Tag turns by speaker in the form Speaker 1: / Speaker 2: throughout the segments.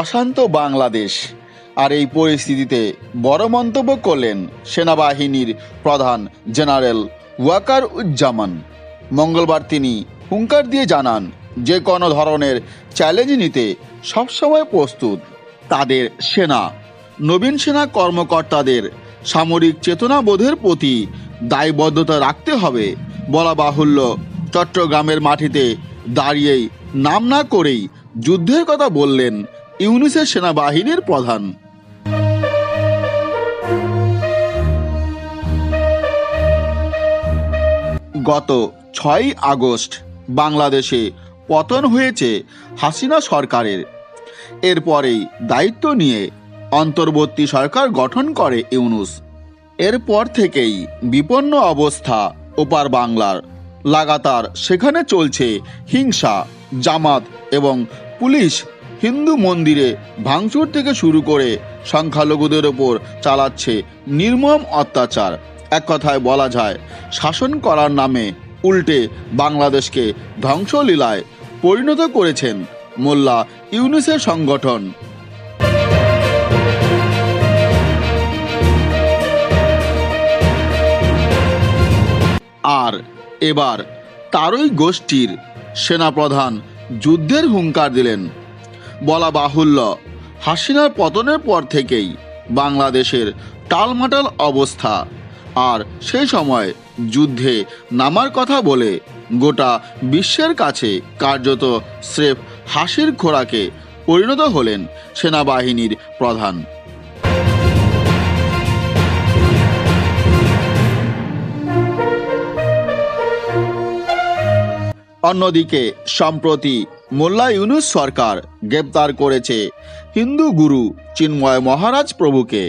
Speaker 1: অশান্ত বাংলাদেশ। আর এই পরিস্থিতিতে বড় মন্তব্য করলেন সেনাবাহিনীর প্রধান জেনারেল ওয়াকার উজ্জামান মঙ্গলবার তিনি হুঙ্কার দিয়ে জানান, যে কোনো ধরনের চ্যালেঞ্জ নিতে সবসময় প্রস্তুত। তাদের সেনা, নবীন সেনা কর্মকর্তাদের সামরিক চেতনাবোধের প্রতি দায়বদ্ধতা রাখতে হবে। বলা বাহুল্য, চট্টগ্রামের মাটিতে দাঁড়িয়েই নাম না করেই যুদ্ধের কথা বললেন ইউনিসের সেনাবাহিনীর প্রধান। গত ছয়ই আগস্ট বাংলাদেশে পতন হয়েছে হাসিনা সরকারের। এরপরেই দায়িত্ব নিয়ে অন্তর্বর্তী সরকার গঠন করে ইউনুস। এরপর থেকেই বিপন্ন অবস্থা ওপার বাংলার। লাগাতার সেখানে চলছে হিংসা, জামাত এবং পুলিশ হিন্দু মন্দিরে ভাঙচুর থেকে শুরু করে সংখ্যালঘুদের ওপর চালাচ্ছে নির্মম অত্যাচার। এক কথায় বলা যায়, শাসন করার নামে উল্টে বাংলাদেশকে ধ্বংসলীলায় পরিণত করেছেন মোল্লা ইউনিসের সংগঠন। আর এবার তারই গোষ্ঠীর সেনাপ্রধান যুদ্ধের হুঙ্কার দিলেন। বলা বাহুল্য। হাসিনার পতনের পর থেকেই বাংলাদেশের টালমাটাল অবস্থা। আর সেই সময় যুদ্ধে নামার কথা বলে গোটা বিশ্বের কাছে কার্যত স্রেফ হাসির খোরাকে পরিণত হলেন সেনাবাহিনীর প্রধান। অন্যদিকে, সম্প্রতি মোল্লা ইউনুস সরকার গ্রেপ্তার করেছে হিন্দু গুরু চিন্ময় মহারাজ প্রভুকে।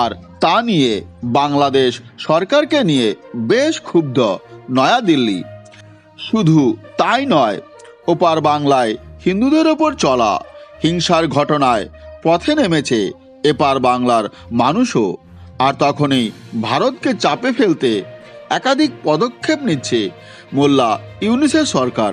Speaker 1: আর তা নিয়ে বাংলাদেশ সরকারকে নিয়ে বেশ ক্ষুব্ধ নয়াদিল্লি। শুধু তাই নয়, ওপার বাংলায় হিন্দুদের ওপর চলা হিংসার ঘটনায় পথে নেমেছে এপার বাংলার মানুষও। আর তখনই ভারতকে চাপে ফেলতে একাধিক পদক্ষেপ নিচ্ছে মোল্লা ইউনিসের সরকার।